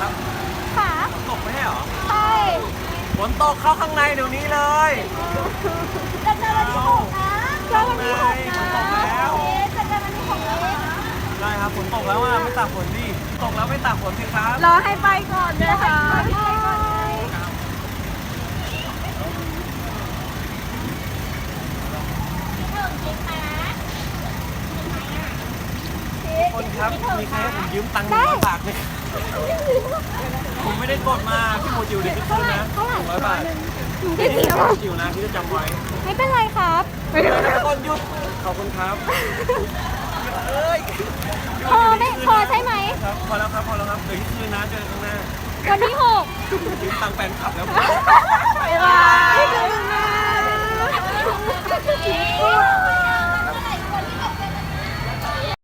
ครัตกไม่ใช่หรอใช่ฝนตกเข้าข้างในเดี๋ยวนี้เลยจะเจอวันที่หกนะเจอวันที่หกนะตกแล้วจะเจอวันที่หกแล้ได้ครับฝนตกแล้วอะไม่ตากฝนดิตกแล้วไม่ตากฝนสิครับรอให้ไปก่อนนะค่ะคนครับมีใครให้ผมยืมตังค์หนึ่งบาทไหม ผมไม่ได้กดมาพี่โมจิวเดี๋ยวจะคืนนะหนึ่งร้อยบาทพี่โมจิวนะพี่จะจำไว้ไม่เป็นไรครับทุกคนหยุดขอบคุณครับเอ้ยพอไหมพอใช่ไหมครับพอแล้วครับพอแล้วครับเดี๋ยวคืนนะเจอกันข้างหน้าวันที่หกยืมตังค์แฟนคลับแล้ว